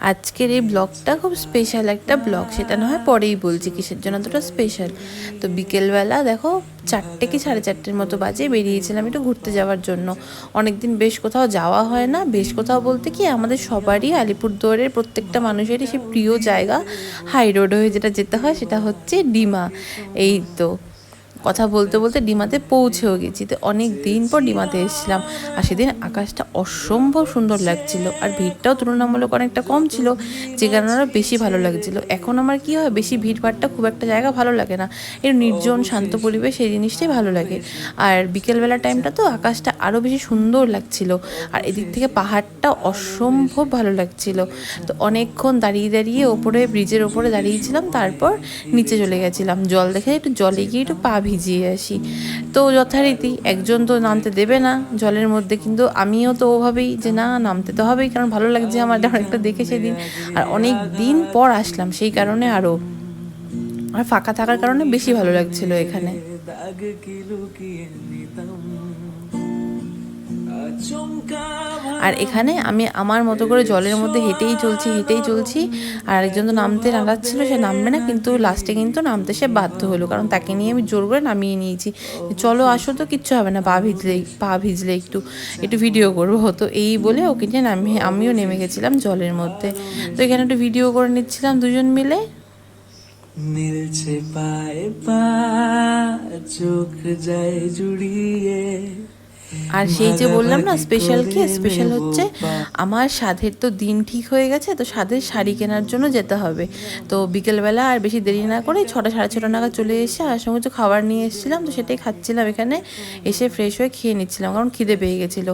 আজকের এই ব্লগটা খুব স্পেশাল একটা ব্লগ। সেটা না হয় পরেই বলছি, কিসের জন্য এতটা স্পেশাল তো বিকেলবেলা দেখো চারটে কি সাড়ে চারটের মতো বাজে বেরিয়েছিলাম একটু ঘুরতে যাওয়ার জন্য। অনেকদিন বেশ কোথাও যাওয়া হয় না। বেশ কোথাও বলতে কি আমাদের সবারই আলিপুরদুয়ারের প্রত্যেকটা মানুষেরই সে প্রিয় জায়গা হাই রোড হয়ে যেটা যেতে হয় সেটা হচ্ছে ডিমা। এই তো কথা বলতে বলতে ডিমাতে পৌঁছেও গেছি। তো অনেক দিন পর ডিমাতে এসেছিলাম। আর সেদিন আকাশটা অসম্ভব সুন্দর লাগছিল। আর ভিড়টাও তুলনামূলক অনেকটা কম ছিল, যে কারণে বেশি ভালো লাগছিল। এখন আমার কি হয়, বেশি ভিড়ভাড়টা খুব একটা জায়গা ভালো লাগে না। এর নির্জন, শান্ত পরিবেশ সেই জিনিসটাই ভালো লাগে। আর বিকেলবেলা টাইমটা তো আকাশটা আরও বেশি সুন্দর লাগছিল। আর এদিক থেকে পাহাড়টা অসম্ভব ভালো লাগছিল। তো অনেকক্ষণ দাঁড়িয়ে দাঁড়িয়ে ওপরে, ব্রিজের ওপরে দাঁড়িয়েছিলাম। তারপর নিচে চলে গেছিলাম। জল দেখে একটু জলে গিয়ে একটু পা ভিজিয়ে আসি। তো যথারীতি একজন তো নামতে দেবে না জলের মধ্যে কিন্তু আমিও তো ওভাবেই যে না নামতে তো হবেই কারণ ভালো লাগছে আমার অনেকটা দেখে সেদিন আর অনেক দিন পর আসলাম সেই কারণে আরও আর ফাঁকা থাকার কারণে বেশি ভালো লাগছিল এখানে। দাগ আর এখানে আমি আমার মতো করে জলের মধ্যে হেঁটেই চলছি হেঁটেই চলছি। আর একজন তো নামতে নাগাচ্ছিল সে নামবে না, কিন্তু লাস্টে কিন্তু নামতে সে বাধ্য হলো। কারণ তাকে নিয়ে আমি জোর করে নামিয়ে নিয়েছি। চলো আসো তো, কিচ্ছু হবে না, পা ভিজলে পা ভিজলে একটু একটু ভিডিও করব। হতো এই বলে ওকে নিয়ে নামিয়ে আমিও নেমে গেছিলাম জলের মধ্যে। তো এখানে একটু ভিডিও করে নিচ্ছিলাম দুজন মিলে। মিলছে পায়ে পা, চোখ যায় জুড়িয়ে। আর সেই যে বললাম না স্পেশাল কি স্পেশাল হচ্ছে আমার সাধের তো দিন ঠিক হয়ে গেছে তো সাধের শাড়ি কেনার জন্য যেতে হবে। তো বিকেলবেলা আর বেশি দেরি না করে ছটা সাড়ে ছটা নাগাদ চলে এসে আর সঙ্গে কিছু খাবার নিয়ে এসেছিলাম তো সেটাই খাচ্ছিলাম এখানে। এসে ফ্রেশ হয়ে খেয়ে নিচ্ছিলাম কারণ খিদে পেয়ে গেছিল।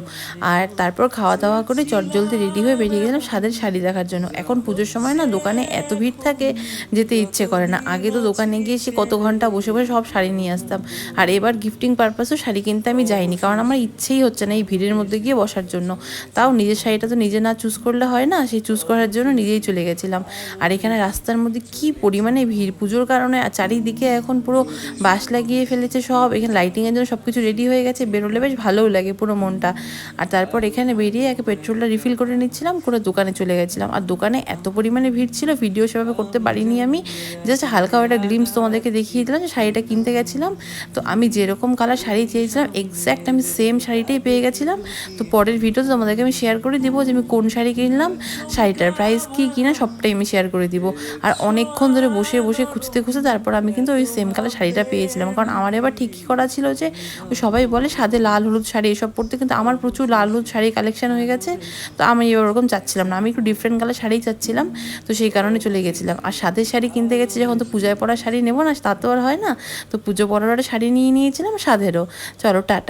আর তারপর খাওয়া দাওয়া করে চট চটজলদি রেডি হয়ে বেরিয়ে গেলাম সাধের শাড়ি দেখার জন্য। এখন পুজোর সময় না দোকানে এত ভিড় থাকে যেতে ইচ্ছে করে না। আগে তো দোকানে গিয়ে এসে কত ঘণ্টা বসে বসে সব শাড়ি নিয়ে আসতাম। আর এবার গিফটিং পারপাসও শাড়ি কিনতে আমি যাইনি কারণ আমার ইচ্ছেই হচ্ছে না এই ভিড়ের মধ্যে গিয়ে বসার জন্য। তাও নিজের শাড়িটা তো নিজে না চুজ করলে হয় না, সেই চুজ করার জন্য নিজেই চলে গেছিলাম। আর এখানে রাস্তার মধ্যে কি পরিমাণে ভিড়, পুজোর কারণে চারিদিকে এখন পুরো বাস লাগিয়ে ফেলেছে সব, এখানে লাইটিংয়ের জন্য সব কিছু রেডি হয়ে গেছে, বেরোলে বেশ ভালোও লাগে পুরো মনটা। আর তারপর এখানে বেরিয়ে একে পেট্রোলটা রিফিল করে নিচ্ছিলাম, করে দোকানে চলে গেছিলাম। আর দোকানে এত পরিমাণে ভিড় ছিল ভিডিও সেভাবে করতে পারিনি আমি। জাস্ট হালকা একটা গ্লিমস তোমাদেরকে দেখিয়ে দিলাম যে শাড়িটা কিনতে গেছিলাম। তো আমি যেরকম কালার শাড়ি চেয়েছিলাম এক্স্যাক্ট আমি সেম শাড়িটাই পেয়ে গেছিলাম। তো পরের ভিডিও তোমাদেরকে আমি শেয়ার করে দিব যে আমি কোন শাড়ি কিনলাম, শাড়িটার প্রাইস কী কিনা, সবটাই আমি শেয়ার করে দিব। আর অনেকক্ষণ ধরে বসে বসে, খুঁজতে খুঁজতে তারপর আমি কিন্তু ওই সেম কালার শাড়িটা পেয়েছিলাম। কারণ আমার এবার ঠিকই করা ছিল যে, ওই সবাই বলে সাদে লাল, হলুদ শাড়ি এসব পরতে, কিন্তু আমার প্রচুর লাল, হলুদ শাড়ি কালেকশন হয়ে গেছে। তো আমি এবার ওরকম চাচ্ছিলাম না। আমি একটু ডিফারেন্ট কালার শাড়ি চাচ্ছিলাম। তো সেই কারণে চলে গেছিলাম। আর সাদের শাড়ি কিনতে গেছি যখন, তো পূজায় পরা শাড়ি নেব না, তা তো আর হয় না। তো পুজো পরার শাড়ি নিয়ে নিয়েছিলাম সাধেরও চলো, টাটা।